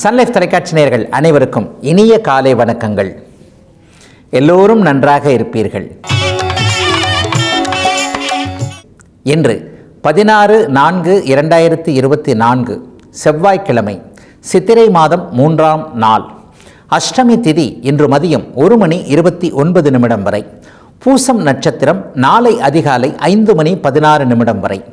Sun Life தொலைக்காட்சி நேர்கள் அனைவருக்கும் இனிய காலை வணக்கங்கள். எல்லோரும் நன்றாக இருப்பீர்கள். இன்று பதினாறு நான்கு இரண்டாயிரத்தி இருபத்தி நான்கு செவ்வாய்க்கிழமை சித்திரை மாதம் மூன்றாம் நாள். அஷ்டமி திதி இன்று மதியம் ஒரு மணி இருபத்தி ஒன்பது நிமிடம் வரை. பூசம் நட்சத்திரம் நாளை அதிகாலை ஐந்து மணி பதினாறு நிமிடம் வரை.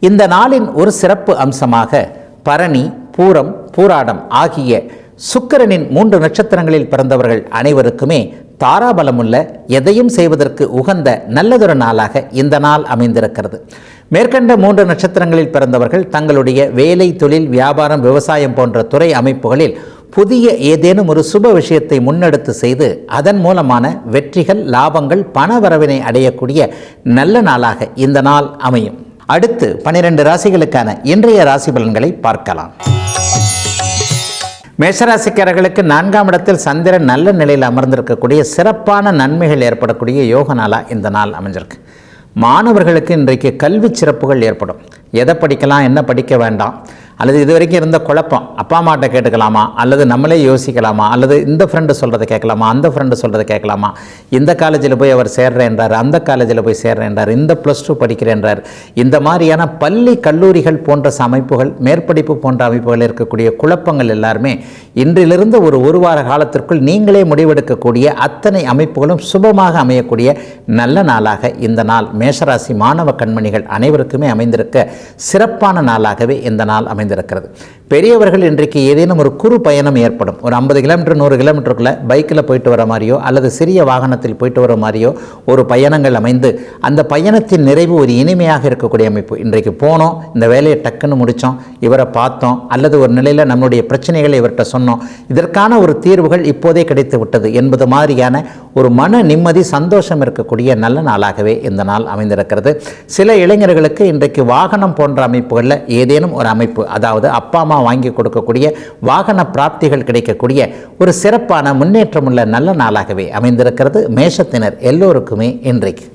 இந்த நாளின் ஒரு சிறப்பு அம்சமாக பரணி பூரம் பூராடம் ஆகிய சுக்கிரனின் மூன்று நட்சத்திரங்களில் பிறந்தவர்கள் அனைவருக்குமே தாராபலமுள்ள எதையும் செய்வதற்கு உகந்த நல்லதொரு நாளாக இந்த நாள் அமைந்திருக்கிறது. மேற்கண்ட மூன்று நட்சத்திரங்களில் பிறந்தவர்கள் தங்களுடைய வேலை தொழில் வியாபாரம் விவசாயம் போன்ற துறை அமைப்புகளில் புதிய ஏதேனும் ஒரு சுப விஷயத்தை முன்னெடுத்து செய்து அதன் மூலமான வெற்றிகள் லாபங்கள் பண வரவினை அடையக்கூடிய நல்ல நாளாக இந்த நாள் அமையும். அடுத்து பனிரெண்டு ராசிகளுக்கான இன்றைய ராசி பலன்களை பார்க்கலாம். மேஷராசிக்காரர்களுக்கு நான்காம் இடத்தில் சந்திரன் நல்ல நிலையில் அமர்ந்திருக்கக்கூடிய சிறப்பான நன்மைகள் ஏற்படக்கூடிய யோக நாளாக இந்த நாள் அமைஞ்சிருக்கு. மாணவர்களுக்கு இன்றைக்கு கல்வி சிறப்புகள் ஏற்படும். எதை படிக்கலாம் என்ன படிக்க வேண்டாம் அல்லது இது வரைக்கும் இருந்த குழப்பம் அப்பா அம்மாட்ட கேட்டுக்கலாமா? அல்லது நம்மளே யோசிக்கலாமா? அல்லது இந்த ஃப்ரெண்டு சொல்கிறத கேட்கலாமா? அந்த ஃப்ரெண்டு சொல்கிறத கேட்கலாமா? இந்த காலேஜில் போய் அவர் சேர்றேன்றார் அந்த காலேஜில் போய் சேர்றேன்றார் இந்த ப்ளஸ் டூ படிக்கிறேன்றார். இந்த மாதிரியான பள்ளி கல்லூரிகள் போன்ற அமைப்புகள் மேற்படிப்பு போன்ற அமைப்புகள் இருக்கக்கூடிய குழப்பங்கள் எல்லாருமே இன்றிலிருந்து ஒரு ஒரு வார காலத்திற்குள் நீங்களே முடிவெடுக்கக்கூடிய அத்தனை அமைப்புகளும் சுபமாக அமையக்கூடிய நல்ல நாளாக இந்த நாள். மேஷராசி மாணவ கண்மணிகள் அனைவருக்குமே அமைந்திருக்க சிறப்பான நாளாகவே இந்த நாள் அமைந்திருக்கிறது பெரியவர்கள் இன்றைக்கு ஏதேனும் ஒரு குறு பயணம் ஏற்படும். ஒரு ஐம்பது கிலோமீட்டர் நூறு கிலோமீட்டருக்குள்ளே பைக்கில் போயிட்டு வர மாதிரியோ அல்லது சிறிய வாகனத்தில் போயிட்டு வர மாதிரியோ ஒரு பயணங்கள் அமைந்து அந்த பயணத்தின் நிறைவு ஒரு இனிமையாக இருக்கக்கூடிய அமைப்பு. இன்றைக்கு போனோம் இந்த வேலையை டக்குன்னு முடித்தோம் இவரை பார்த்தோம் அல்லது ஒரு நிலையில் நம்மளுடைய பிரச்சனைகளை இவர்கிட்ட சொன்னோம். இதற்கான ஒரு தீர்வுகள் இப்போதே கிடைத்து விட்டது என்பது மாதிரியான ஒரு மன நிம்மதி சந்தோஷம் இருக்கக்கூடிய நல்ல நாளாகவே இந்த நாள் அமைந்திருக்கிறது. சில இளைஞர்களுக்கு இன்றைக்கு வாகனம் போன்ற அமைப்புகளில் ஏதேனும் ஒரு அமைப்பு அதாவது அப்பா அம்மா வாங்கி கொடுக்கக்கூடிய வாகன பிராப்திகள் கிடைக்கக்கூடிய ஒரு சிறப்பான முன்னேற்றமுள்ள நல்ல நாளாகவே அமைந்திருக்கிறது. மேஷத்தினர் எல்லோருக்குமே இன்றைக்கு.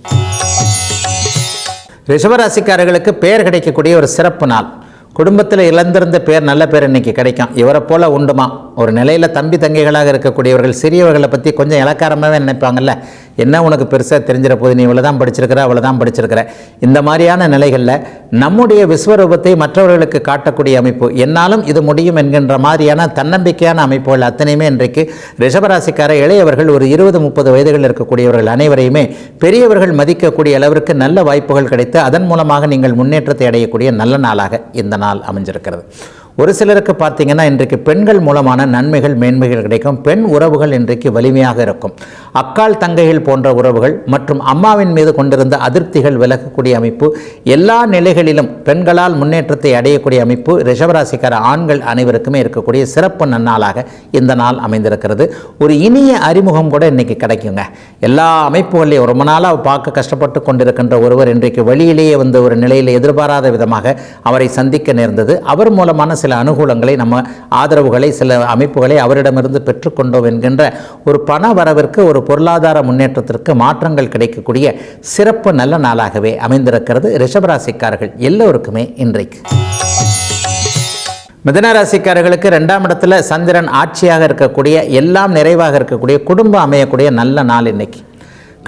ரிஷபராசிக்காரர்களுக்கு பெயர் கிடைக்கக்கூடிய ஒரு சிறப்பு நாள். குடும்பத்தில் இழந்திருந்த பேர் நல்ல பேர் இன்னைக்கு கிடைக்கும். இவரை போல உண்டுமா? ஒரு நிலையில் தம்பி தங்கைகளாக இருக்கக்கூடியவர்கள் சிறியவர்களை பற்றி கொஞ்சம் இலக்காரமாகவே நினைப்பாங்கல்ல? என்ன உனக்கு பெருசாக தெரிஞ்சிட போது? நீ இவ்வளோ தான் படிச்சிருக்கிற அவ்வளோ தான் படிச்சிருக்கிற. இந்த மாதிரியான நிலைகளில் நம்முடைய விஸ்வரூபத்தை மற்றவர்களுக்கு காட்டக்கூடிய அமைப்பு என்னாலும் இது முடியும் என்கின்ற மாதிரியான தன்னம்பிக்கையான அமைப்புகள் அத்தனையுமே இன்றைக்கு ரிஷபராசிக்கார இளையவர்கள் ஒரு இருபது முப்பது வயதுகளில் இருக்கக்கூடியவர்கள் அனைவரையுமே பெரியவர்கள் மதிக்கக்கூடிய அளவிற்கு நல்ல வாய்ப்புகள் கிடைத்து அதன் மூலமாக நீங்கள் முன்னேற்றத்தை அடையக்கூடிய நல்ல நாளாக இந்த நாள் அமைஞ்சிருக்கிறது. ஒரு சிலருக்கு பார்த்தீங்கன்னா இன்றைக்கு பெண்கள் மூலமான நன்மைகள் மேன்மைகள் கிடைக்கும். பெண் உறவுகள் இன்றைக்கு வலிமையாக இருக்கும். அக்கால் தங்கைகள் போன்ற உறவுகள் மற்றும் அம்மாவின் மீது கொண்டிருந்த அதிருப்திகள் விலகக்கூடிய அமைப்பு எல்லா நிலைகளிலும் பெண்களால் முன்னேற்றத்தை அடையக்கூடிய அமைப்பு ரிஷபராசிக்கார ஆண்கள் அனைவருக்குமே இருக்கக்கூடிய சிறப்பு நன்னாளாக இந்த நாள் அமைந்திருக்கிறது. ஒரு இனிய அறிமுகம் கூட இன்னைக்கு கிடைக்குங்க. எல்லா அமைப்புகளையும் ரொம்ப நாளாக பார்க்க கஷ்டப்பட்டு கொண்டிருக்கின்ற ஒருவர் இன்றைக்கு வழியிலேயே வந்து ஒரு நிலையில் எதிர்பாராத விதமாக அவரை சந்திக்க நேர்ந்தது. அவர் மூலமான சில அனுகூலங்களை நம்ம ஆதரவுகளை சில அமைப்புகளை அவரிடமிருந்து பெற்றுக்கொண்டோம் என்கின்ற ஒரு பண வரவிற்கு ஒரு பொருளாதார முன்னேற்றத்திற்கு மாற்றங்கள் கிடைக்கக்கூடிய சிறப்பு நல்ல நாளாகவே அமைந்திருக்கிறது ரிஷபராசிக்காரர்கள் எல்லோருக்குமே இன்றைக்கு. மிதனராசிக்காரர்களுக்கு ரெண்டாம் இடத்துல சந்திரன் ஆட்சியாக இருக்கக்கூடிய எல்லாம் நிறைவாக இருக்கக்கூடிய குடும்பம் அமையக்கூடிய நல்ல நாள் இன்னைக்கு.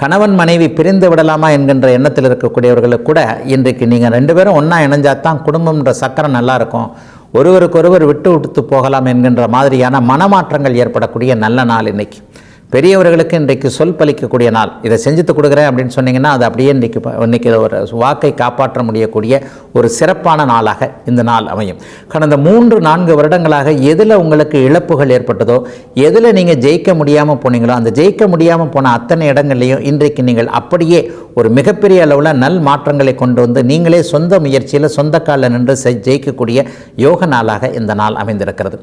கணவன் மனைவி பிரிந்து விடலாமா என்கின்ற எண்ணத்தில் இருக்கக்கூடியவர்களுக்கு கூட இன்றைக்கு நீங்கள் ரெண்டு பேரும் ஒன்றா இணைஞ்சாதான் குடும்பம்ன்ற சக்கரம் நல்லா இருக்கும். ஒருவருக்கொருவர் விட்டு விட்டு போகலாம் என்கின்ற மாதிரியான மனமாற்றங்கள் ஏற்படக்கூடிய நல்ல நாள் இன்னைக்கு. பெரியவர்களுக்கு இன்றைக்கு சொல் பலிக்கக்கூடிய நாள். இதை செஞ்சுட்டு கொடுக்குறேன் அப்படின்னு சொன்னீங்கன்னா அது அப்படியே இன்றைக்கு இன்றைக்கி ஒரு வாக்கை காப்பாற்ற முடியக்கூடிய ஒரு சிறப்பான நாளாக இந்த நாள் அமையும். கடந்த மூன்று நான்கு வருடங்களாக எதில் உங்களுக்கு இழப்புகள் ஏற்பட்டதோ எதில் நீங்கள் ஜெயிக்க முடியாமல் போனீங்களோ அந்த ஜெயிக்க முடியாமல் போன அத்தனை இடங்கள்லையும் இன்றைக்கு நீங்கள் அப்படியே ஒரு மிகப்பெரிய அளவில் நல் மாற்றங்களை கொண்டு வந்து நீங்களே சொந்த முயற்சியில் சொந்த காலில் நின்று ஜெயிக்கக்கூடிய யோக நாளாக இந்த நாள் அமைந்திருக்கிறது.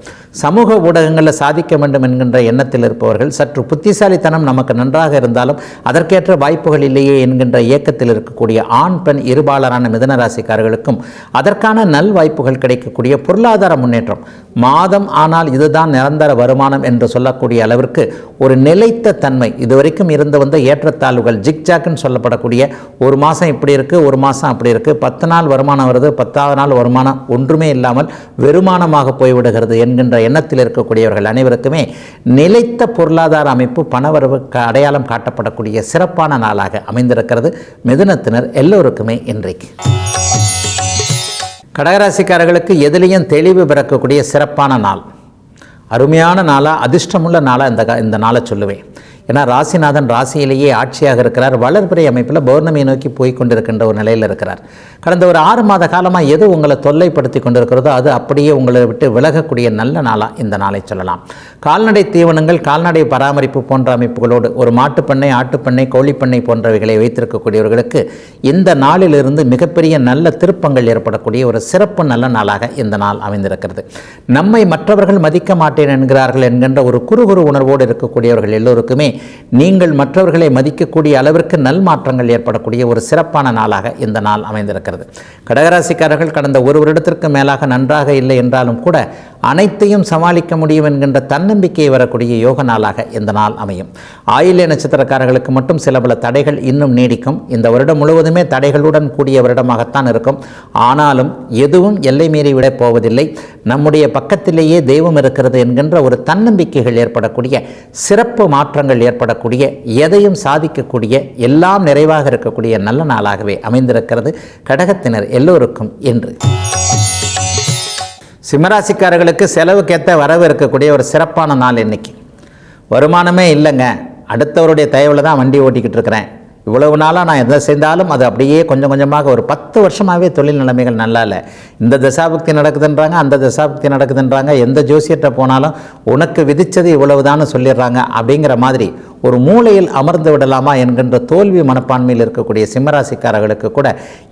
சமூக ஊடகங்களில் சாதிக்க வேண்டும் என்கின்ற எண்ணத்தில் இருப்பவர்கள் சற்று புத்திசாலித்தனம் நமக்கு நன்றாக இருந்தாலும் அதற்கேற்ற வாய்ப்புகள் இல்லையே என்கின்ற இயக்கத்தில் இருக்கக்கூடிய ஆண் பெண் இருபாலரான மிதனராசிக்காரர்களுக்கும் அதற்கான நல் வாய்ப்புகள் கிடைக்கக்கூடிய பொருளாதார முன்னேற்றம். மாதம் ஆனால் இதுதான் நிரந்தர வருமானம் என்று சொல்லக்கூடிய அளவிற்கு ஒரு நிலைத்த தன்மை. இதுவரைக்கும் இருந்து வந்த ஏற்றத்தாழ்வுகள் ஜிக்ஜாக்னு சொல்லப்படக்கூடிய ஒரு மாதம் இப்படி இருக்குது ஒரு மாதம் அப்படி இருக்குது பத்து நாள் வருமானம் வருது பத்தாவது நாள் வருமானம் ஒன்றுமே இல்லாமல் வெறுமானமாக போய்விடுகிறது என்கின்ற எண்ணத்தில் இருக்கக்கூடியவர்கள் அனைவருக்குமே நிலைத்த பொருளாதார அமைப்பு பணவரவுக்கு அடையாளம் காட்டப்படக்கூடிய சிறப்பான நாளாக அமைந்திருக்கிறது. மிதுனத்தினர் எல்லோருக்குமே இன்றைக்கு. கடகராசிக்காரர்களுக்கு எதிலையும் தெளிவு பிறக்கக்கூடிய சிறப்பான நாள். அருமையான நாளாக அதிர்ஷ்டமுள்ள நாளாக இந்த இந்த நாளை சொல்லுவேன். ஏன்னா ராசிநாதன் ராசியிலேயே ஆட்சியாக இருக்கிறார். வளர்பிறை அமைப்பில் பௌர்ணமியை நோக்கி போய் கொண்டிருக்கின்ற ஒரு நிலையில் இருக்கிறார். கடந்த ஒரு ஆறு மாத காலமாக எது உங்களை தொல்லைப்படுத்தி கொண்டிருக்கிறதோ அது அப்படியே உங்களை விட்டு விலகக்கூடிய நல்ல நாளாக இந்த நாளை சொல்லலாம். கால்நடை தீவனங்கள் கால்நடை பராமரிப்பு போன்ற அமைப்புகளோடு ஒரு மாட்டுப்பண்ணை ஆட்டுப்பண்ணை கோழிப்பண்ணை போன்றவைகளை வைத்திருக்கக்கூடியவர்களுக்கு இந்த நாளிலிருந்து மிகப்பெரிய நல்ல திருப்பங்கள் ஏற்படக்கூடிய ஒரு சிறப்பு நல்ல நாளாக இந்த நாள் அமைந்திருக்கிறது. நம்மை மற்றவர்கள் மதிக்க மாட்டேன் என்கிறார்கள் என்கின்ற ஒரு குறுகுறு உணர்வோடு இருக்கக்கூடியவர்கள் எல்லோருக்குமே நீங்கள் மற்றவர்களை மதிக்கக்கூடிய அளவிற்கு நல் மாற்றங்கள் ஏற்படக்கூடிய ஒரு சிறப்பான நாளாக இந்த நாள் அமைந்திருக்கிறது. கடகராசிக்காரர்கள் கடந்த ஒரு வருடத்திற்கு மேலாக நன்றாக இல்லை என்றாலும் கூட அனைத்தையும் சமாளிக்க முடியும் என்கின்ற தன்னம்பிக்கை வரக்கூடிய யோக நாளாக இந்த நாள் அமையும். ஆயில்ய நட்சத்திரக்காரர்களுக்கு மட்டும் சில பல தடைகள் இன்னும் நீடிக்கும். இந்த வருடம் முழுவதுமே தடைகளுடன் கூடிய வருடமாகத்தான் இருக்கும். ஆனாலும் எதுவும் எல்லை மீறி விட போவதில்லை. நம்முடைய பக்கத்திலேயே தெய்வம் இருக்கிறது என்கின்ற ஒரு தன்னம்பிக்கைகள் ஏற்படக்கூடிய சிறப்பு மாற்றங்கள் ஏற்படக்கூடிய எதையும் சாதிக்கக்கூடிய எல்லாம் நிறைவாக இருக்கக்கூடிய நல்ல நாளாகவே அமைந்திருக்கிறது கடகத்தினர் எல்லோருக்கும் என்று. சிம்மராசிக்காரர்களுக்கு செலவுக்கேற்ற வரவு இருக்கக்கூடிய ஒரு சிறப்பான நாள் இன்னைக்கு. வருமானமே இல்லைங்க. அடுத்தவருடைய தயவில் தான் வண்டி ஓட்டிக்கிட்டு இருக்கிறேன். இவ்வளவு நாளாக நான் எதை செய்தாலும் அது அப்படியே கொஞ்சம் கொஞ்சமாக ஒரு பத்து வருஷமாகவே தொழில் நிலைமைகள் நல்லா இல்லை. இந்த தசாபக்தி நடக்குதுன்றாங்க அந்த தசாபக்தி நடக்குதுன்றாங்க எந்த ஜோசியர்கிட்ட போனாலும் உனக்கு விதித்தது இவ்வளவுதான்னு சொல்லிடுறாங்க அப்படிங்கிற மாதிரி ஒரு மூலையில் அமர்ந்து விடலாமா என்கின்ற தோல்வி மனப்பான்மையில் இருக்கக்கூடிய சிம்மராசிக்காரர்களுக்கு கூட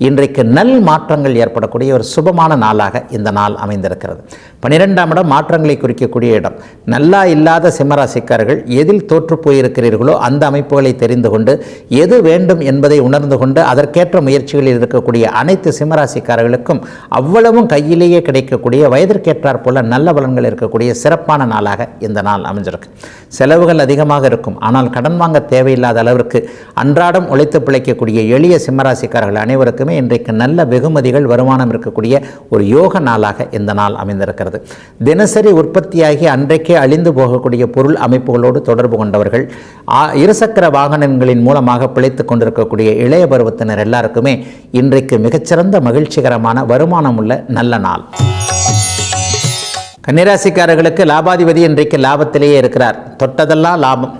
இன்றைக்கு நல் மாற்றங்கள் ஏற்படக்கூடிய ஒரு சுபமான நாளாக இந்த நாள் அமைந்திருக்கிறது. பன்னிரெண்டாம் இடம் மாற்றங்களை குறிக்கக்கூடிய இடம். நல்லா இல்லாத சிம்மராசிக்காரர்கள் எதில் தோற்று போயிருக்கிறீர்களோ அந்த அமைப்புகளை தெரிந்து கொண்டு எது வேண்டும் என்பதை உணர்ந்து கொண்டு அதற்கேற்ற முயற்சிகளில் இருக்கக்கூடிய அனைத்து சிம்மராசிக்காரர்களுக்கும் அவ்வளவும் கையிலேயே கிடைக்கக்கூடிய வயதிற்கேற்றார் போல நல்ல பலன்கள் இருக்கக்கூடிய சிறப்பான நாளாக இந்த நாள் அமைஞ்சிருக்கு. செலவுகள் அதிகமாக இருக்கும். ஆனால் ஆனால் கடன் வாங்க தேவையில்லாத அளவிற்கு அன்றாடம் உழைத்து பிழைக்கக்கூடிய எளிய சிம்மராசிக்காரர்கள் அனைவருக்குமே இன்றைக்கு நல்ல வெகுமதிகள் வருமானம் இருக்கக்கூடிய ஒரு யோக நாளாக இந்த நாள் அமைந்திருக்கிறது. தினசரி உற்பத்தியாகி அன்றைக்கே அழிந்து போகக்கூடிய பொருள் அமைப்புகளோடு தொடர்பு கொண்டவர்கள் இருசக்கர வாகனங்களின் மூலமாக பிழைத்து கொண்டிருக்கக்கூடிய இளைய பருவத்தினர் எல்லாருக்குமே இன்றைக்கு மிகச்சிறந்த மகிழ்ச்சிகரமான வருமானம் உள்ள நல்ல நாள். கன்னிராசிக்காரர்களுக்கு லாபாதிபதி இன்றைக்கு லாபத்திலேயே இருக்கிறார். தொட்டதெல்லாம் லாபம்.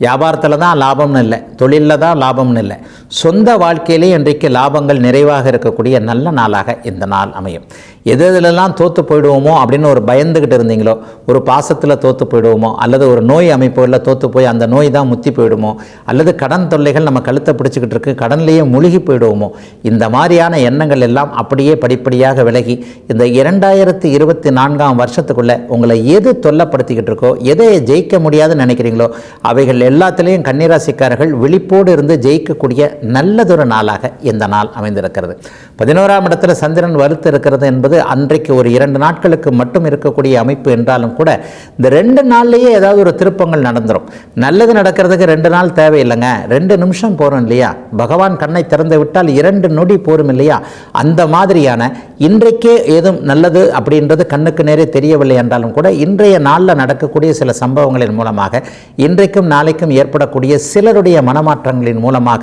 வியாபாரத்தில் தான் லாபம்னு இல்லை. தொழிலில் தான் லாபம்னு இல்லை. சொந்த வாழ்க்கையிலே இன்றைக்கு லாபங்கள் நிறைவாக இருக்கக்கூடிய நல்ல நாளாக இந்த நாள் அமையும். எது எதுலெல்லாம் தோற்று போயிடுவோமோ அப்படின்னு ஒரு பயந்துக்கிட்டு இருந்தீங்களோ ஒரு பாசத்தில் தோற்று போயிடுவோமோ அல்லது ஒரு நோய் அமைப்புகளில் தோற்று போய் அந்த நோய் தான் முத்தி போயிடுமோ அல்லது கடன் தொல்லைகள் நம்ம கழுத்தை பிடிச்சிக்கிட்டு இருக்கு கடன்லேயே முழுகி போயிடுவோமோ இந்த மாதிரியான எண்ணங்கள் எல்லாம் அப்படியே படிப்படியாக விலகி இந்த இரண்டாயிரத்தி இருபத்தி நான்காம் வருஷத்துக்குள்ளே உங்களை எது தொல்லப்படுத்திக்கிட்டு இருக்கோ எதை ஜெயிக்க முடியாதுன்னு நினைக்கிறீங்களோ அவைகள் எல்லாத்துலேயும் கன்னிராசிக்காரர்கள் விழிப்போடு இருந்து ஜெயிக்கக்கூடிய நல்லதொரு நாளாக இந்த நாள் அமைந்திருக்கிறது. பதினோராம் இடத்துல சந்திரன் வலுத்து இருக்கிறது என்பது அன்றைக்கு ஒரு இரண்டு நாட்களுக்கு மட்டும் இருக்கக்கூடிய அமைப்பு என்றாலும் கூட இந்த ரெண்டு நாள்லேயே ஏதாவது ஒரு திருப்பங்கள் நடந்துடும் நல்லது நடக்கிறதுக்கு ரெண்டு நாள் தேவையில்லைங்க. ரெண்டு நிமிஷம் போகிறோம் இல்லையா? பகவான் கண்ணை திறந்து விட்டால் இரண்டு நொடி போரும் இல்லையா? அந்த மாதிரியான இன்றைக்கே ஏதும் நல்லது அப்படின்றது கண்ணுக்கு நேரே தெரியவில்லை என்றாலும் கூட இன்றைய நாளில் நடக்கக்கூடிய சில சம்பவங்களின் மூலமாக இன்றைக்கும் நாளைக்கும் ஏற்படக்கூடிய சிலருடைய மனமாற்றங்களின் மூலமாக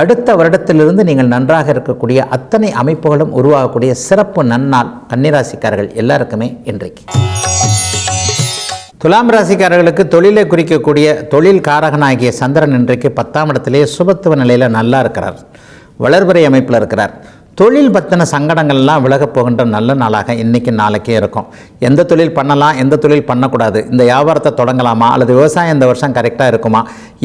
அடுத்த வருடத்திலிருந்து நீங்கள் நன்றாக இருக்கக்கூடிய அத்தனை அமைப்புகளும் உருவாகக்கூடிய சிறப்பு நன்னாள் கன்னிராசிக்காரர்கள் எல்லாருக்குமே இன்றைக்கு. துலாம் ராசிக்காரர்களுக்கு தொழிலை குறிக்கக்கூடிய தொழில் காரகனாகிய சந்திரன் இன்றைக்கு பத்தாம் இடத்திலே சுபத்துவ நிலையில் நல்லா இருக்கிறார். வளர்பிறை அமைப்பில் இருக்கிறார். தொழில் பற்றின சங்கடங்கள்லாம் விலகப் போகின்ற நல்ல நாளாக இன்றைக்கி நாளைக்கே இருக்கும். எந்த தொழில் பண்ணலாம் எந்த தொழில் பண்ணக்கூடாது இந்த வியாபாரத்தை தொடங்கலாமா அல்லது விவசாயம் இந்த வருஷம் கரெக்டாக இருக்குமா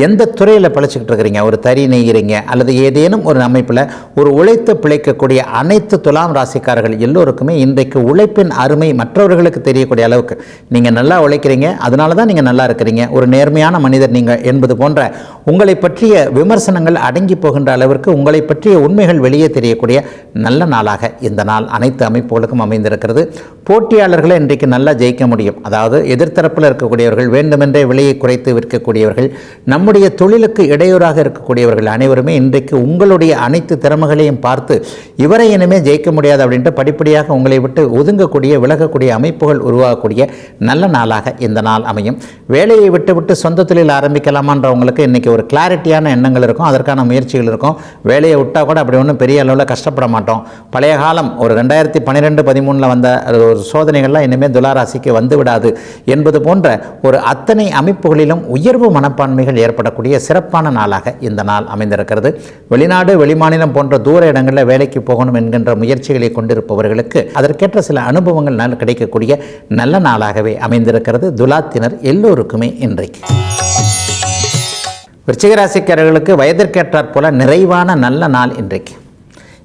எந்த துறையில் பிழைச்சிக்கிட்டு இருக்கிறீங்க ஒரு தறி நெய்கிறீங்க அல்லது ஏதேனும் ஒரு அமைப்பில் ஒரு உழைத்து பிழைக்கக்கூடிய அனைத்து துலாம் ராசிக்காரர்கள் எல்லோருக்குமே இன்றைக்கு உழைப்பின் அருமை மற்றவர்களுக்கு தெரியக்கூடிய அளவுக்கு. நீங்கள் நல்லா உழைக்கிறீங்க அதனால தான் நீங்கள் நல்லா இருக்கிறீங்க. ஒரு நேர்மையான மனிதர் நீங்கள் என்பது போன்ற உங்களை பற்றிய விமர்சனங்கள் அடங்கி போகின்ற அளவிற்கு உங்களை பற்றிய உண்மைகள் வெளியே தெரியக்கூடிய நல்ல நாளாக இந்த நாள் அனைத்து அமைப்புகளுக்கும் அமைந்திருக்கிறது. போட்டியாளர்களை இன்றைக்கு நல்லா ஜெயிக்க முடியும். அதாவது எதிர்த்தரப்பில் இருக்கக்கூடியவர்கள் வேண்டுமென்றே விலையை குறைத்து விற்கக்கூடியவர்கள் நம்முடைய தொழிலுக்கு இடையூறாக இருக்கக்கூடியவர்கள் அனைவருமே இன்றைக்கு உங்களுடைய அனைத்து திறமைகளையும் பார்த்து இவரை இனிமே ஜெயிக்க முடியாது அப்படின்ட்டு படிப்படியாக உங்களை விட்டு ஒதுங்கக்கூடிய விலகக்கூடிய அமைப்புகள் உருவாகக்கூடிய நல்ல நாளாக இந்த நாள் அமையும். வேலையை விட்டு விட்டு சொந்த தொழில் ஆரம்பிக்கலாமான்றவங்களுக்கு இன்றைக்கி ஒரு கிளாரிட்டியான எண்ணங்கள் இருக்கும். அதற்கான முயற்சிகள் இருக்கும். வேலையை விட்டால் கூட அப்படி ஒன்றும் பெரிய அளவில் கஷ்டப்பட மாட்டோம் பழைய காலம் ஒரு ரெண்டாயிரத்தி பன்னிரெண்டு பதிமூணில் வந்த ஒரு சோதனைகள்லாம் இனிமேல் துளாராசிக்கு வந்து விடாது என்பது போன்ற ஒரு அத்தனை அமைப்புகளிலும் உயர்வு மனப்பான்மைகள் ஏற்படக்கூடிய சிறப்பான நாளாக இந்த நாள் அமைந்திருக்கிறது. வெளிநாடு வெளிமாநிலம் போன்ற தூர இடங்களில் வேலைக்கு போகணும் என்கின்ற முயற்சிகளை கொண்டிருப்பவர்களுக்கு அதற்கேற்ற சில அனுபவங்கள் நல்ல கிடைக்கக்கூடிய நல்ல நாளாகவே அமைந்திருக்கிறது. துலாத்தினர் எல்லோருக்குமே இன்றைக்கு. விருச்சிகராசிக்காரர்களுக்கு வயதிற்கேற்றாற் போல நிறைவான நல்ல நாள் இன்றைக்கு.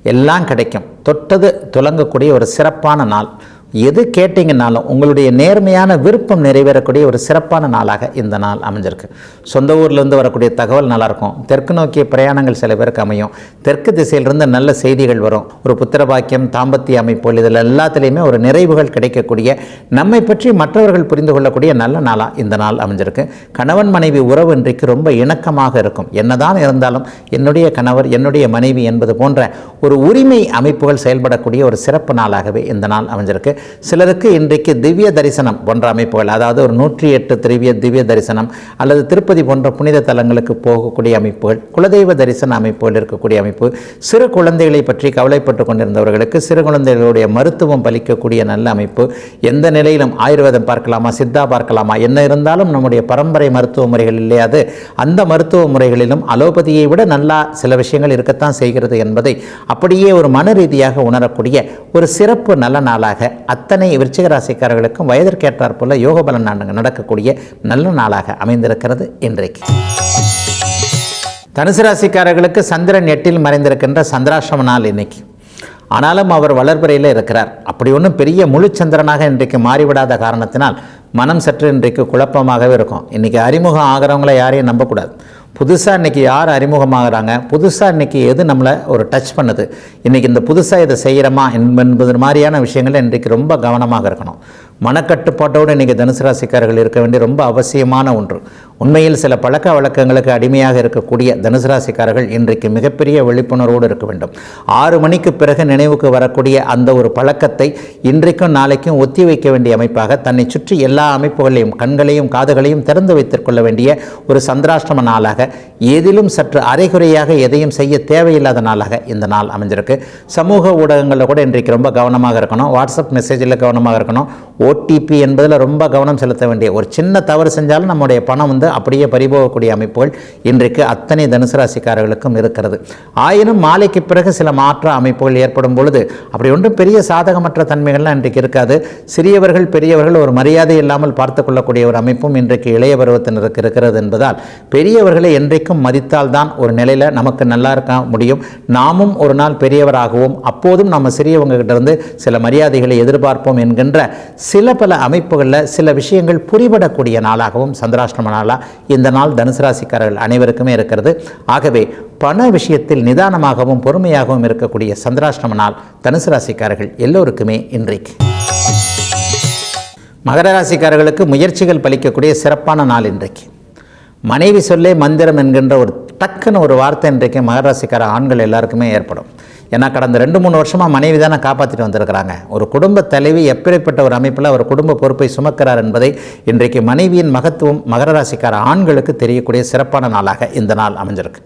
எல்லாம் கிடைக்கும். தொட்டது துலங்கக்கூடிய ஒரு சிறப்பான நாள். எது கேட்டிங்கனாலும் உங்களுடைய நேர்மையான விருப்பம் நிறைவேறக்கூடிய ஒரு சிறப்பான நாளாக இந்த நாள் அமைஞ்சிருக்கு. சொந்த ஊர்லேருந்து வரக்கூடிய தகவல் நல்லாயிருக்கும். தெற்கு நோக்கிய பிரயாணங்கள் சில பேருக்கு அமையும். தெற்கு திசையிலிருந்து நல்ல செய்திகள் வரும். ஒரு புத்திரபாக்கியம் தாம்பத்திய அமைப்பு இதில் எல்லாத்துலேயுமே ஒரு நிறைவுகள் கிடைக்கக்கூடிய நம்மை பற்றி மற்றவர்கள் புரிந்து கொள்ளக்கூடிய நல்ல நாளாக இந்த நாள் அமைஞ்சிருக்கு. கணவன் மனைவி உறவு இன்றைக்கு ரொம்ப இணக்கமாக இருக்கும். என்னதான் இருந்தாலும் என்னுடைய கணவர் என்னுடைய மனைவி என்பது போன்ற ஒரு உரிமை அமைப்புகள் செயல்படக்கூடிய ஒரு சிறப்பு நாளாகவே இந்த நாள் அமைஞ்சிருக்கு. சிலருக்கு இன்றைக்கு திவ்ய தரிசனம் போன்ற அமைப்புகள் அதாவது ஒரு நூற்றி எட்டு திவ்ய திவ்ய தரிசனம் அல்லது திருப்பதி போன்ற புனித தலங்களுக்கு போகக்கூடிய அமைப்புகள் குலதெய்வ தரிசன அமைப்புகள் இருக்கக்கூடிய அமைப்பு சிறு குழந்தைகளை பற்றி கவலைப்பட்டு கொண்டிருந்தவர்களுக்கு சிறு குழந்தைகளுடைய மருத்துவம் பலிக்கக்கூடிய நல்ல அமைப்பு. எந்த நிலையிலும் ஆயுர்வேதம் பார்க்கலாமா சித்தா பார்க்கலாமா என்ன இருந்தாலும் நம்முடைய பரம்பரை மருத்துவ முறைகள் இல்லையாது. அந்த மருத்துவ முறைகளிலும் அலோபதியை விட நல்லா சில விஷயங்கள் இருக்கத்தான் செய்கிறது என்பதை அப்படியே ஒரு மன ரீதியாக உணரக்கூடிய ஒரு சிறப்பு நல்ல நாளாக அத்தனை விருச்சிக ராசிக்காரர்களுக்கும் வயதிற்கேற்றாற் போல யோக பலன் நடக்கக்கூடிய நல்ல நாளாக அமைந்திருக்கிறது இன்றைக்கு. தனுசு ராசிக்காரர்களுக்கு சந்திரன் எட்டில் மறைந்திருக்கின்ற சந்திராசிரம நாள் இன்னைக்கு. ஆனாலும் அவர் வளர்பிறையில் இருக்கிறார். அப்படி ஒன்றும் பெரிய முழு சந்திரனாக இன்றைக்கு மாறிவிடாத காரணத்தினால் மனம் சற்று இன்றைக்கு குழப்பமாகவே இருக்கும். இன்றைக்கி அறிமுகம் ஆகிறவங்கள யாரையும் நம்பக்கூடாது. புதுசாக இன்றைக்கி யார் அறிமுகமாகறாங்க? புதுசாக இன்றைக்கி எது நம்மளை ஒரு டச் பண்ணுது? இன்றைக்கி இந்த புதுசாக இதை செய்கிறோமா என்பது மாதிரியான விஷயங்கள் இன்றைக்கு ரொம்ப கவனமாக இருக்கணும். மனக்கட்டுப்பாட்டோடு இன்றைக்கி தனுசு ராசிக்காரர்கள் இருக்க வேண்டிய ரொம்ப அவசியமான ஒன்று. உண்மையில் சில பழக்க வழக்கங்களுக்கு அடிமையாக இருக்கக்கூடிய தனுசு ராசிக்காரர்கள் இன்றைக்கு மிகப்பெரிய விழிப்புணர்வோடு இருக்க வேண்டும். ஆறு மணிக்கு பிறகு நினைவுக்கு வரக்கூடிய அந்த ஒரு பழக்கத்தை இன்றைக்கும் நாளைக்கும் ஒத்தி வைக்க வேண்டிய அமைப்பாக தன்னை சுற்றி எல்லா அமைப்புகளையும் கண்களையும் காதுகளையும் திறந்து வைத்துக் கொள்ள வேண்டிய ஒரு சந்திராஷ்டம நாளாக ஏதிலும் சற்று அரைகுறையாக எதையும் செய்ய தேவையில்லாத நாளாக இந்த நாள் அமைஞ்சிருக்கு. சமூக ஊடகங்களில் கூட இன்றைக்கு ரொம்ப கவனமாக இருக்கணும். வாட்ஸ்அப் மெசேஜில் கவனமாக இருக்கணும். ஓடிபி என்பதில் ரொம்ப கவனம் செலுத்த வேண்டிய ஒரு சின்ன தவறு செஞ்சாலும் நம்முடைய பணம் வந்து அப்படியே பறிபோகக்கூடிய அமைப்புகள் இன்றைக்கு அத்தனை தனுசு ராசிக்காரர்களுக்கும் இருக்கிறது. ஆயினும் மாலைக்கு பிறகு சில மாற்ற அமைப்புகள் ஏற்படும் பொழுது அப்படி ஒன்றும் பெரிய சாதகமற்ற தன்மைகள்லாம் இன்றைக்கு இருக்காது. சிறியவர்கள் பெரியவர்கள் ஒரு மரியாதை இல்லாமல் பார்த்து கொள்ளக்கூடிய ஒரு அமைப்பும் இன்றைக்கு இளைய பருவத்தினருக்கு இருக்கிறது என்பதால் பெரியவர்களை என்றைக்கும் மதித்தால்தான் ஒரு நிலையில் நமக்கு நல்லா இருக்க முடியும். நாமும் ஒரு நாள் பெரியவராகவும். அப்போதும் நம்ம சிறியவங்ககிட்ட இருந்து சில மரியாதைகளை எதிர்பார்ப்போம் என்கின்ற சில பல அமைப்புகளில் சில விஷயங்கள் புரிபடக்கூடிய நாளாகவும் சந்திராஷ்டம நாளாக இந்த நாள் தனுசு ராசிக்காரர்கள் அனைவருக்குமே இருக்கிறது. ஆகவே பண விஷயத்தில் நிதானமாகவும் பொறுமையாகவும் இருக்கக்கூடிய சந்திராஷ்டம நாள் தனுசு ராசிக்காரர்கள் எல்லோருக்குமே இன்றைக்கு. மகர ராசிக்காரர்களுக்கு முயற்சிகள் பலிக்கக்கூடிய சிறப்பான நாள் இன்றைக்கு. மனைவி சொல்லே மந்திரம் என்கின்ற ஒரு டக்குன்னு ஒரு வார்த்தை இன்றைக்கு மகர ராசிக்கார ஆண்கள் எல்லாருக்குமே ஏற்படும். ஏன்னா கடந்த ரெண்டு மூணு வருஷமாக மனைவி தானே காப்பாற்றிட்டு வந்திருக்கிறாங்க. ஒரு குடும்ப தலைவி எப்படிப்பட்ட ஒரு அமைப்பில் அவர் குடும்ப பொறுப்பை சுமக்கிறார் என்பதை இன்றைக்கு மனைவியின் மகத்துவம் மகர ராசிக்கார ஆண்களுக்கு தெரியக்கூடிய சிறப்பான நாளாக இந்த நாள் அமைஞ்சிருக்கு.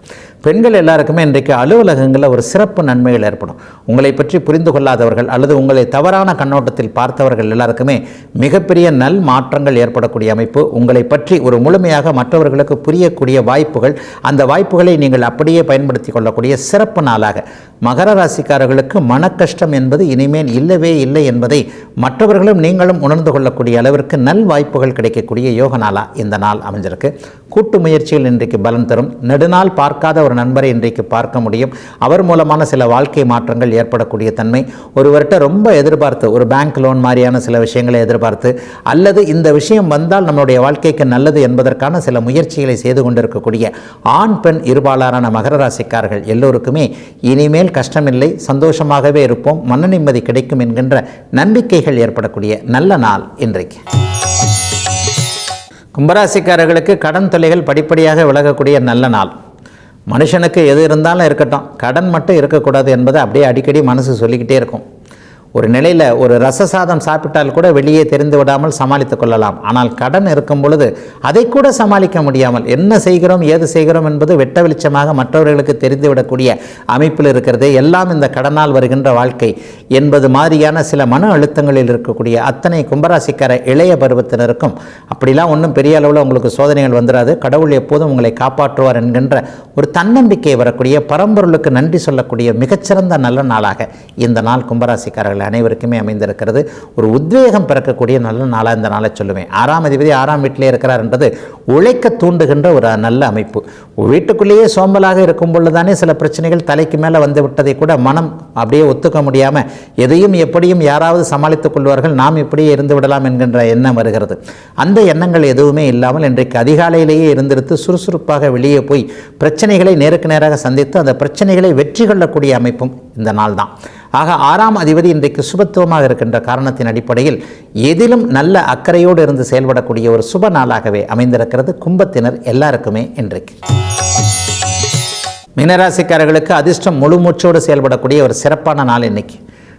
பெண்கள் எல்லாருக்குமே இன்றைக்கு அலுவலகங்களில் ஒரு சிறப்பு நன்மைகள் ஏற்படும். உங்களை பற்றி புரிந்து கொள்ளாதவர்கள் அல்லது உங்களை தவறான கண்ணோட்டத்தில் பார்த்தவர்கள் எல்லாருக்குமே மிகப்பெரிய நல் மாற்றங்கள் ஏற்படக்கூடிய அமைப்பு. உங்களை பற்றி ஒரு முழுமையாக மற்றவர்களுக்கு புரியக்கூடிய வாய்ப்புகள் அந்த வாய்ப்புகளை நீங்கள் அப்படியே பயன்படுத்தி கொள்ளக்கூடிய சிறப்பு நாளாக மகர ராசிக்காரர்களுக்கு மனக்கஷ்டம் என்பது இனிமேல் இல்லவே இல்லை என்பதை மற்றவர்களும் நீங்களும் உணர்ந்து கொள்ளக்கூடிய அளவிற்கு நல் வாய்ப்புகள் கிடைக்கக்கூடிய யோக நாளாக இந்த நாள் அமைஞ்சிருக்கு. கூட்டு முயற்சியில் இன்றைக்கு பலன் தரும். நெடுநாள் பார்க்காத ஒரு நண்பரை இன்றைக்கு பார்க்க முடியும். அவர் மூலமான சில வாழ்க்கை மாற்றங்கள் ஏற்படக்கூடிய தன்மை. ஒருவர்கிட்ட ரொம்ப எதிர்பார்த்து ஒரு பேங்க் லோன் மாதிரியான சில விஷயங்களை எதிர்பார்த்து அல்லது இந்த விஷயம் வந்தால் நம்மளுடைய வாழ்க்கைக்கு நல்லது என்பதற்கான சில முயற்சிகளை செய்து கொண்டிருக்கக்கூடிய ஆண் பெண் இருபாலாரான மகர ராசிக்காரர்கள் எல்லோருக்குமே இனிமேல் கஷ்டம் கஷ்டமில்லை சந்தோஷமாகவே இருப்போம் மன நிம்மதி கிடைக்கும் என்கின்ற நம்பிக்கைகள் ஏற்படக்கூடிய நல்ல நாள் இன்றைக்கு. கும்பராசிக்காரர்களுக்கு கடன் தொல்லைகள் படிப்படியாக விலகக்கூடிய நல்ல நாள். மனுஷனுக்கு எது இருந்தாலும் இருக்கட்டும் கடன் மட்டும் இருக்கக்கூடாது என்பதை அப்படியே அடிக்கடி மனசு சொல்லிக்கிட்டே இருக்கும். ஒரு நிலையில் ஒரு ரசசாதம் சாப்பிட்டால் கூட வெளியே தெரிந்து விடாமல் சமாளித்து கொள்ளலாம். ஆனால் கடன் இருக்கும் பொழுது அதை கூட சமாளிக்க முடியாமல் என்ன செய்கிறோம் ஏது செய்கிறோம் என்பது வெட்ட வெளிச்சமாக மற்றவர்களுக்கு தெரிந்துவிடக்கூடிய அமைப்பில் இருக்கிறது எல்லாம் இந்த கடனால் வருகின்ற வாழ்க்கை என்பது மாதிரியான சில மன அழுத்தங்களில் இருக்கக்கூடிய அத்தனை கும்பராசிக்கார இளைய பருவத்தினருக்கும் அப்படிலாம் ஒன்றும் பெரிய அளவில் உங்களுக்கு சோதனைகள் வந்துடாது கடவுள் எப்போதும் உங்களை காப்பாற்றுவார் என்கின்ற ஒரு தன்னம்பிக்கை வரக்கூடிய பரம்பொருளுக்கு நன்றி சொல்லக்கூடிய மிகச்சிறந்த நல்ல நாளாக இந்த நாள் கும்பராசிக்காரர்கள் அனைவருக்குமே அமைந்திருக்கிறது. ஒரு உத்வேகம் பிறக்கக்கூடிய நல்ல நாளாக இந்த நாளை சொல்லுவேன். ஆறாம் அதிபதி ஆறாம் வீட்டிலே இருக்கிறார் என்றது உழைக்க தூண்டுகின்ற ஒரு நல்ல அமைப்பு. வீட்டுக்குள்ளேயே சோம்பலாக இருக்கும் பொழுதுதானே சில பிரச்சனைகள் தலைக்கு மேலே வந்து விட்டதை கூட மனம் அப்படியே ஒத்துக்க முடியாமல் எதையும் எப்படியும் யாராவது சமாளித்துக் கொள்வார்கள். நாம் இப்படியே இருந்து விடலாம் என்கின்ற எண்ணம் வருகிறது. அந்த எண்ணங்கள் எதுவுமே இல்லாமல் இன்றைக்கு அதிகாலையிலேயே இருந்திருத்து சுறுசுறுப்பாக வெளியே போய் பிரச்சனைகளை நேருக்கு நேராக சந்தித்து அந்த பிரச்சனைகளை வெற்றி கொள்ளக்கூடிய அமைப்பும் இந்த நாள் தான் ஆக ஆறாம் அதிபதி இன்றைக்கு சுபத்துவமாக இருக்கின்ற காரணத்தின் அடிப்படையில் எதிலும் நல்ல அக்கறையோடு இருந்து செயல்படக்கூடிய ஒரு சுப நாளாகவே அமைந்திருக்கிறது கும்பத்தினர் எல்லாருக்குமே இன்றைக்கு. மீனராசிக்காரர்களுக்கு அதிர்ஷ்டம் முழு மூச்சோடு செயல்படக்கூடிய ஒரு சிறப்பான நாள் இன்னைக்கு.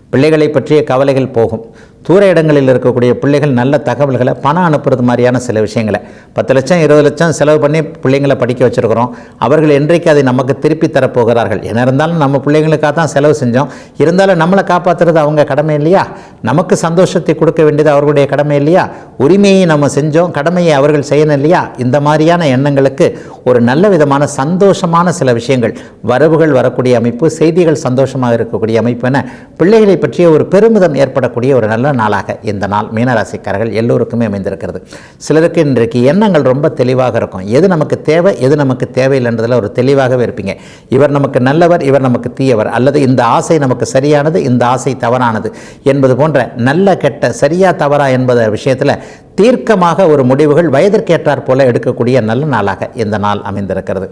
பிள்ளைகளை பற்றிய கவலைகள் போகும். தூர இடங்களில் இருக்கக்கூடிய பிள்ளைகள் நல்ல தகவல்களை பணம் அனுப்புறது மாதிரியான சில விஷயங்களை. பத்து லட்சம் இருபது லட்சம் செலவு பண்ணி பிள்ளைங்களை படிக்க வச்சுருக்கிறோம். அவர்கள் என்றைக்கு அதை நமக்கு திருப்பி தரப்போகிறார்கள்? என்ன இருந்தாலும் நம்ம பிள்ளைங்களுக்காக தான் செலவு செஞ்சோம். இருந்தாலும் நம்மளை காப்பாற்றுறது அவங்க கடமை இல்லையா? நமக்கு சந்தோஷத்தை கொடுக்க வேண்டியது அவர்களுடைய கடமை இல்லையா? உரிமையை நம்ம செஞ்சோம் கடமையை அவர்கள் செய்யணும் இல்லையா? இந்த மாதிரியான எண்ணங்களுக்கு ஒரு நல்ல விதமான சந்தோஷமான சில விஷயங்கள் வரவுகள் வரக்கூடிய அமைப்பு செய்திகள் சந்தோஷமாக இருக்கக்கூடிய அமைப்பு என பிள்ளைகளை பற்றிய ஒரு பெருமிதம் ஏற்படக்கூடிய ஒரு நல்ல நாளாக இந்த நாள் மீனராசிக்காரர்கள் எல்லோருக்குமே அமைந்திருக்கிறது. சிலருக்கு இன்றைக்கு எண்ணங்கள் ரொம்ப தெளிவாக இருக்கும். எது நமக்கு தேவை எது நமக்கு தேவையில்லைன்றதில் ஒரு தெளிவாகவே இருப்பீங்க. இவர் நமக்கு நல்லவர் இவர் நமக்கு தீயவர் அல்லது இந்த ஆசை நமக்கு சரியானது இந்த ஆசை தவறானது என்பது போன்ற நல்ல கெட்ட சரியா தவறா என்பத விஷயத்தில் தீர்க்கமாக ஒரு முடிவுகள் வயதிற்கேற்றார் போல எடுக்கக்கூடிய நல்ல நாளாக இந்த நாள் அமைந்திருக்கிறது.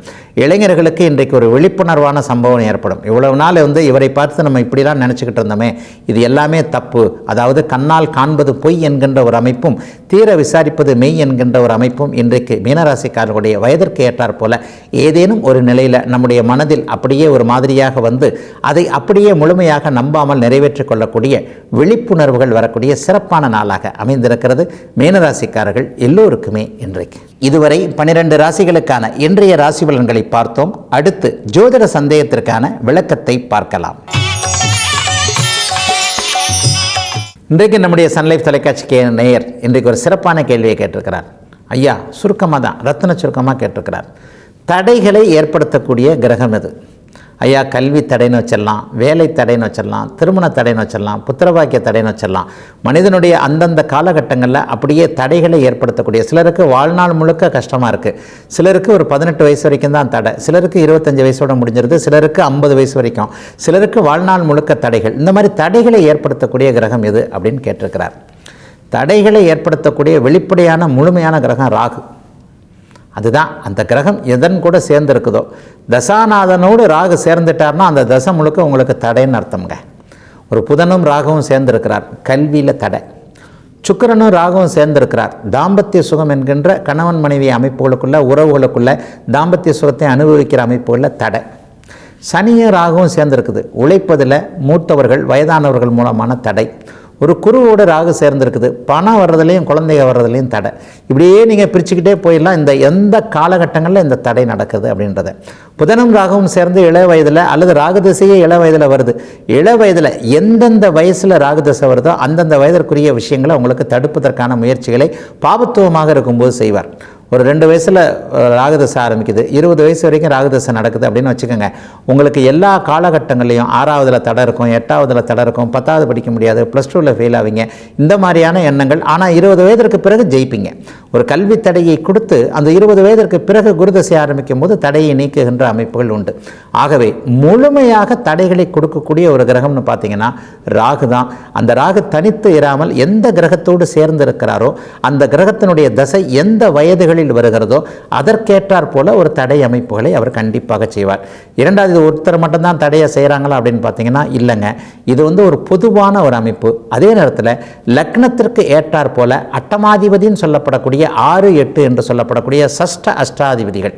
இளைஞர்களுக்கு இன்றைக்கு ஒரு விழிப்புணர்வான சம்பவம் ஏற்படும். இவ்வளவு நாள் வந்து இவரை பார்த்து நம்ம இப்படிலாம் நினச்சிக்கிட்டு இருந்தோமே இது எல்லாமே தப்பு. அதாவது கண்ணால் காண்பது பொய் என்கின்ற ஒரு அமைப்பும் தீர விசாரிப்பது மெய் என்கின்ற ஒரு அமைப்பும் இன்றைக்கு மீனராசிக்காரர்களுடைய வயதிற்கு ஏற்றாற் போல ஏதேனும் ஒரு நிலையில் நம்முடைய மனதில் அப்படியே ஒரு மாதிரியாக வந்து அதை அப்படியே முழுமையாக நம்பாமல் நிறைவேற்றிக் கொள்ளக்கூடிய விழிப்புணர்வுகள் வரக்கூடிய சிறப்பான நாளாக அமைந்திருக்கிறது. மேனராசிக்காரர்கள் எல்லோருக்குமே இன்றைக்கு. இதுவரை பனிரெண்டு ராசிகளுக்கான இன்றைய ராசி பலன்களை பார்த்தோம். அடுத்து ஜோதிட சந்தேகத்திற்கான விளக்கத்தை பார்க்கலாம். இன்றைக்கு நம்முடைய சன்லைஃப் தொலைக்காட்சி நேயர் இன்றைக்கு ஒரு சிறப்பான கேள்வியை கேட்டிருக்கிறார். ஐயா சுருக்கமாக தான் ரத்தன சுருக்கமாக கேட்டிருக்கிறார். தடைகளை ஏற்படுத்தக்கூடிய கிரகம் எது? ஐயா கல்வி தடைன்னு வச்சிடலாம் வேலை தடைன்னு வச்சிடலாம் திருமண தடைன்னு வச்சிடலாம் புத்திரபாக்கிய தடைன்னு வச்சிடலாம். மனிதனுடைய அந்தந்த காலகட்டங்களில் அப்படியே தடைகளை ஏற்படுத்தக்கூடிய சிலருக்கு வாழ்நாள் முழுக்க கஷ்டமாக இருக்குது சிலருக்கு ஒரு பதினெட்டு வயசு வரைக்கும் தான் தடை. சிலருக்கு இருபத்தஞ்சி வயசோட முடிஞ்சிருது சிலருக்கு ஐம்பது வயசு வரைக்கும். சிலருக்கு வாழ்நாள் முழுக்க தடைகள். இந்த மாதிரி தடைகளை ஏற்படுத்தக்கூடிய கிரகம் எது அப்படின்னு கேட்டிருக்கிறார். தடைகளை ஏற்படுத்தக்கூடிய வெளிப்படையான முழுமையான கிரகம் ராகு. அதுதான் அந்த கிரகம் எதன் கூட சேர்ந்துருக்குதோ. தசாநாதனோடு ராகு சேர்ந்துட்டார்னா அந்த தசை முழுக்க உங்களுக்கு தடைன்னு அர்த்தம்ங்க. ஒரு புதனும் ராகுவும் சேர்ந்திருக்கிறார். கல்வியில் தடை. சுக்கிரனும் ராகுவும் சேர்ந்திருக்கிறார். தாம்பத்திய சுகம் என்கின்ற கணவன் மனைவி அமைப்புகளுக்குள்ள உறவுகளுக்குள்ள தாம்பத்திய சுகத்தை அனுபவிக்கிற அமைப்புகளில் தடை. சனியும் ராகுவும் சேர்ந்திருக்குது. உழைப்பதில் மூத்தவர்கள் வயதானவர்கள் மூலமான தடை. ஒரு குருவோட ராகு சேர்ந்துருக்குது. பணம் வர்றதுலையும் குழந்தைங்க வர்றதுலையும் தடை. இப்படியே நீங்கள் பிரிச்சுக்கிட்டே போயிடலாம். இந்த எந்த காலகட்டங்களில் இந்த தடை நடக்குது அப்படின்றத. புதனும் ராகுவும் சேர்ந்து இள வயதில் அல்லது ராகு திசையே இள வயதில் வருது. இள வயதில் எந்தெந்த வயசில் ராகு திசை வருதோ அந்தந்த வயதிற்குரிய விஷயங்களை உங்களுக்கு தடுப்பதற்கான முயற்சிகளை பாபத்துவமாக இருக்கும்போது செய்வார். ஒரு ரெண்டு வயசில் ராகதசை ஆரம்பிக்குது. இருபது வயசு வரைக்கும் ராகதசை நடக்குது அப்படின்னு வச்சுக்கோங்க. உங்களுக்கு எல்லா காலகட்டங்கள்லையும் ஆறாவதில் தடை இருக்கும் எட்டாவதில் தடை இருக்கும் பத்தாவது படிக்க முடியாது ப்ளஸ் டூவில் ஃபெயில் ஆவீங்க. இந்த மாதிரியான எண்ணங்கள் ஆனால் இருபது வயதிற்கு பிறகு ஜெயிப்பீங்க. ஒரு கல்வி தடையை கொடுத்து அந்த இருபது வயதிற்கு பிறகு குருதசை ஆரம்பிக்கும் போது தடையை நீக்குகின்ற அமைப்புகள் உண்டு. ஆகவே முழுமையாக தடைகளை கொடுக்கக்கூடிய ஒரு கிரகம்னு பார்த்தீங்கன்னா ராகு தான். அந்த ராகு தனித்து இராமல் எந்த கிரகத்தோடு சேர்ந்து இருக்கிறாரோ அந்த கிரகத்தினுடைய தசை எந்த வயதுகளில் வருகிறதோ அதற்கேற்றாற் போல ஒரு தடை அமைப்புகளை அவர் கண்டிப்பாக செய்வார். இரண்டாவது ஒருத்தர் மட்டும்தான் தடையை செய்கிறாங்களா அப்படின்னு பார்த்தீங்கன்னா இல்லைங்க. இது வந்து ஒரு பொதுவான ஒரு அமைப்பு. அதே நேரத்தில் லக்னத்திற்கு ஏற்றார் போல அட்டமாதிபதின்னு சொல்லப்படக்கூடிய ஆறு எட்டு என்று சொல்லப்படக்கூடிய சஷ்ட அஷ்டாதிபதிகள்.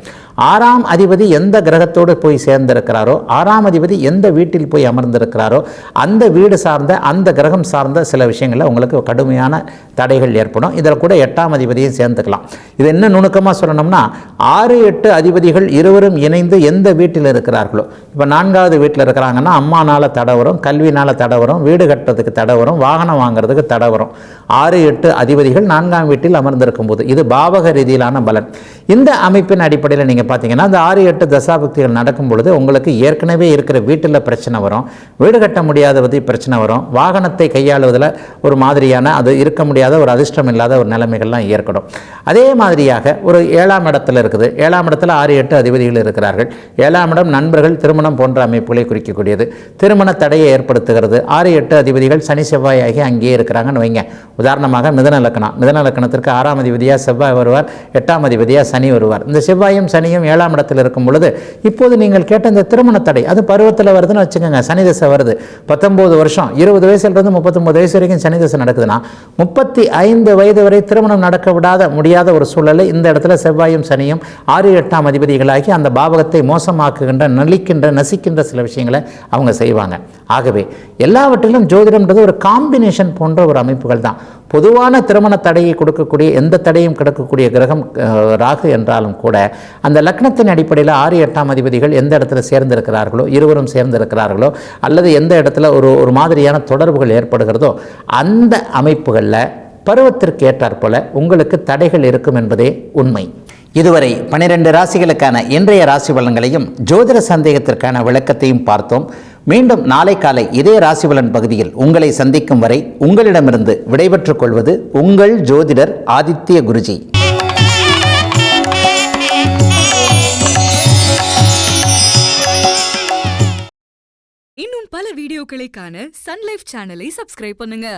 ஆறாம் அதிபதி எந்த கிரகத்தோடு போய் அடைந்திருக்கிறாரோ ஆறாம் அதிபதி எந்த வீட்டில் போய் அமர்ந்திருக்கிறாரோ அந்த வீடு சார்ந்த அந்த கிரகம் சார்ந்த சில விஷயங்களில் உங்களுக்கு கடுமையான தடைகள் ஏற்படும். இதில் கூட எட்டாம் அதிபதியும் சேர்ந்துக்கலாம். இது என்ன நுணுக்கமாக சொல்லணும்னா ஆறு எட்டு அதிபதிகள் இருவரும் இணைந்து எந்த வீட்டில் இருக்கிறார்களோ இப்போ நான்காவது வீட்டில் இருக்கிறாங்கன்னா அம்மானால் தடை வரும் கல்வினால் தடை வரும் வீடு கட்டுறதுக்கு தடை வரும் வாகனம் வாங்குறதுக்கு தடை வரும். ஆறு எட்டு அதிபதிகள் நான்காம் வீட்டில் அமர்ந்திருக்கும் போது இது பாவக ரீதியிலான பலன். இந்த அமைப்பின் அடிப்படையில் நீங்கள் பார்த்தீங்கன்னா அந்த ஆறு எட்டு தசாபக்திகள் நடக்கும் பொழுது உங்களுக்கு ஏற்கனவே இருக்கிற வீட்டில் பிரச்சனை வரும். வீடு கட்ட முடியாத பற்றி பிரச்சனை வரும். வாகனத்தை கையாளுவதில் ஒரு மாதிரியான அது இருக்க முடியாத ஒரு அதிர்ஷ்டம் இல்லாத ஒரு நிலைமைகள்லாம் ஏற்படும். அதே மாதிரியாக ஒரு ஏழாம் இடத்துல இருக்குது. ஏழாம் இடத்துல ஆறு எட்டு அதிபதிகள் இருக்கிறார்கள். ஏழாம் இடம் நண்பர்கள் திருமணம் போன்ற அமைப்புகளை குறிக்கக்கூடியது. திருமண தடையை ஏற்படுத்துகிறது. ஆறு எட்டு அதிபதிகள் சனி செவ்வாய் ஆகி அங்கேயே இருக்கிறாங்கன்னு வைங்க. உதாரணமாக மிதன லக்கணம். மிதன லக்கணத்திற்கு ஆறாம் அதிபதியாக செவ்வாய் வருவார். எட்டாம் அதிபதியாக சனி வருவார். இந்த செவ்வாயும் சனியும் ஏழாம் இடத்தில் இருக்கும் பொழுது இப்போது நீங்கள் கேட்ட இந்த திருமண தடை அது பருவத்தில் வருதுன்னு வச்சுக்கோங்க சனி தசை வருது. பத்தொம்போது வருஷம் இருபது வயசுலேருந்து முப்பத்தொம்போது வயசு வரைக்கும் சனி தசை நடக்குதுன்னா முப்பத்தி ஐந்து வயது வரை திருமணம் நடக்க விடாத முடியாத ஒரு சூழலை இந்த இடத்துல செவ்வாயும் சனியும் ஆறு எட்டாம் அதிபதிகளாகி அந்த பாவகத்தை மோசமாக்குகின்ற நலிக்கின்ற நசிக்கின்ற சில விஷயங்களை அவங்க செய்வாங்க. ஆகவே எல்லாவற்றிலும் ஜோதிடம்ன்றது ஒரு காம்பினேஷன் போன்ற ஒரு அமைப்புகள் தான் பொதுவான திருமண தடையை கொடுக்கக்கூடிய எந்த தடையும் கிடக்கக்கூடிய கிரகம் ராகு என்றாலும் கூட அந்த லக்னத்தின் அடிப்படையில் ஆறு எட்டாம் அதிபதிகள் எந்த இடத்துல சேர்ந்திருக்கிறார்களோ இருவரும் சேர்ந்திருக்கிறார்களோ அல்லது எந்த இடத்துல ஒரு ஒரு மாதிரியான தொடர்புகள் ஏற்படுகிறதோ அந்த அமைப்புகளில் பருவத்திற்கு ஏற்றாற்போல உங்களுக்கு தடைகள் இருக்கும் என்பதே உண்மை. இதுவரை பனிரெண்டு ராசிகளுக்கான இன்றைய ராசி பலன்களையும் ஜோதிட சந்தேகத்திற்கான விளக்கத்தையும் பார்த்தோம். மீண்டும் நாளை காலை இதே ராசிபலன் பகுதியில் உங்களை சந்திக்கும் வரை உங்களிடமிருந்து விடைபெற்றுக் கொள்வது உங்கள் ஜோதிடர் ஆதித்ய குருஜி. இன்னும் பல வீடியோக்களை காண சன்லைஃப் சேனலை சப்ஸ்கிரைப் பண்ணுங்க.